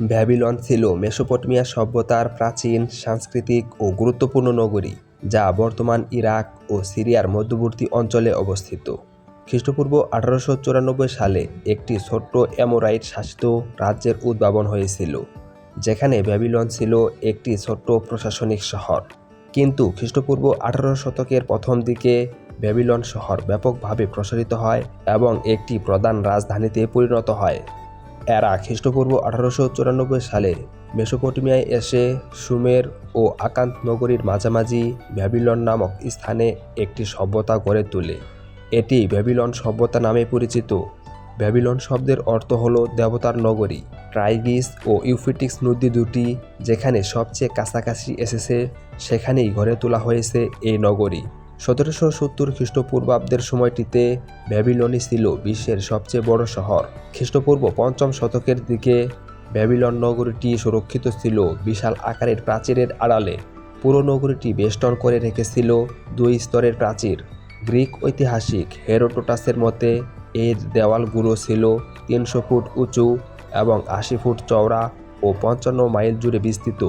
Babylon ছিল Mesopotamia সভ্যতার প্রাচীন, সাংস্কৃতিক ও গুরুত্বপূর্ণ নগরী, যা বর্তমান ইরাক ও সিরিয়ার মধ্যবর্তী অঞ্চলে অবস্থিত। খ্রিস্টপূর্ব আঠারোশো চুরানব্বই সালে একটি ছোট্ট অ্যামোরাইট শাসিত রাজ্যের উদ্ভাবন হয়েছিল, যেখানে ব্যাবিলন ছিল একটি ছোট্ট প্রশাসনিক শহর। কিন্তু খ্রিস্টপূর্ব আঠারো শতকের প্রথম দিকে ব্যাবিলন শহর ব্যাপকভাবে প্রসারিত হয় এবং একটি প্রধান রাজধানীতে পরিণত হয়। এরা খ্রিস্টপূর্ব আঠারোশো চুরানব্বই সালে মেসোপটেমিয়ায় এসে সুমের ও আকান্ত নগরীর মাঝামাঝি ভ্যাবিলন নামক স্থানে একটি সভ্যতা গড়ে তোলে। এটি ব্যাবিলন সভ্যতা নামে পরিচিত। ব্যাবিলন শব্দের অর্থ হল দেবতার নগরী। ট্রাইগিস ও ইউফিটিক্স নদী দুটি যেখানে সবচেয়ে কাছাকাছি এসেছে, সেখানেই গড়ে তোলা হয়েছে এই নগরী। সতেরোশো সত্তর খ্রিস্টপূর্বাব্দের সময়টিতে ব্যাবিলনই ছিল বিশ্বের সবচেয়ে বড় শহর। খ্রিস্টপূর্ব পঞ্চম শতকের দিকে ব্যাবিলন নগরীটি সুরক্ষিত ছিল, বিশাল আকারের প্রাচীরের আড়ালে। পুরো নগরীটি বেষ্টন করে রেখেছিল দুই স্তরের প্রাচীর। গ্রিক ঐতিহাসিক হেরোটোটাসের মতে, এর দেওয়ালগুলো ছিল তিনশো ফুট উঁচু এবং আশি ফুট চওড়া ও পঞ্চান্ন মাইল জুড়ে বিস্তৃত।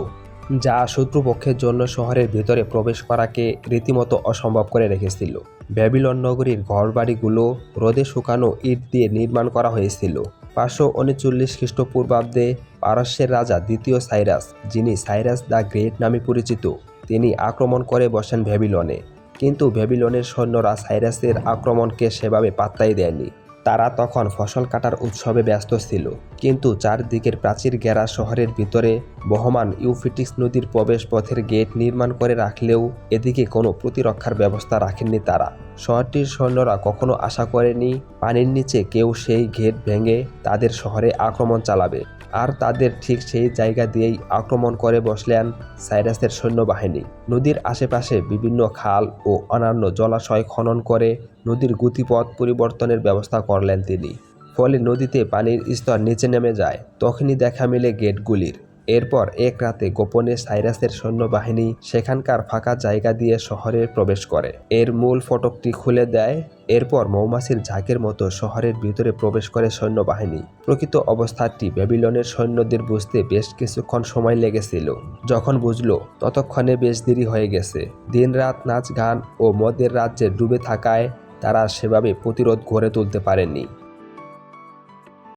যা শত্রুপক্ষের জন্য শহরের ভেতরে প্রবেশ করাকে রীতিমতো অসম্ভব করে রেখেছিল। ব্যাবিলন নগরীর ঘরবাড়িগুলো রোদে শুকানো ইট দিয়ে নির্মাণ করা হয়েছিল। পাঁচশো উনচল্লিশ খ্রিস্টপূর্বাব্দে পারস্যের রাজা দ্বিতীয় সাইরাস, যিনি সাইরাস দ্য গ্রেট নামে পরিচিত, তিনি আক্রমণ করে বসেন ভ্যাবিলনে কিন্তু ভ্যাবিলনের সৈন্যরা সাইরাসের আক্রমণকে সেভাবে পাত্তাই দেয়নি। তারা তখন ফসল কাটার উৎসবে ব্যস্ত ছিল। কিন্তু চারদিকের প্রাচীর গেরা শহরের ভিতরে বহমান ইউফিটিক্স নদীর প্রবেশ পথের গেট নির্মাণ করে রাখলেও এদিকে কোনো প্রতিরক্ষার ব্যবস্থা রাখেননি তারা। শহরটির সৈন্যরা কখনো আশা করেনি, পানির নিচে কেউ সেই গেট ভেঙে তাদের শহরে আক্রমণ চালাবে। আর তাদের ঠিক সেই জায়গা দিয়েই আক্রমণ করে বসলেন সাইরাসের সৈন্যবাহিনী। নদীর আশেপাশে বিভিন্ন খাল ও অন্যান্য জলাশয় খনন করে নদীর গতিপথ পরিবর্তনের ব্যবস্থা করলেন তিনি। ফলে নদীতে পানির স্তর নিচে নেমে যায়। তখনই দেখা মিলে গেটগুলির। এরপর এক রাতে গোপনে সাইরাসের সৈন্যবাহিনী সেখানকার ফাঁকা জায়গা দিয়ে শহরে প্রবেশ করে। এর মূল ফটকটি খুলে দেয়। এরপর মৌমাছির ঝাঁকের মতো শহরের ভিতরে প্রবেশ করে সৈন্যবাহিনী। প্রকৃত অবস্থাটি ব্যাবিলনের সৈন্যদের বুঝতে বেশ কিছুক্ষণ সময় লেগেছিল। যখন বুঝলো, ততক্ষণে বেশ দেরি হয়ে গেছে। দিনরাত নাচ গান ও মদের রাজ্যে ডুবে থাকায় তারা সেভাবে প্রতিরোধ গড়ে তুলতে পারেনি।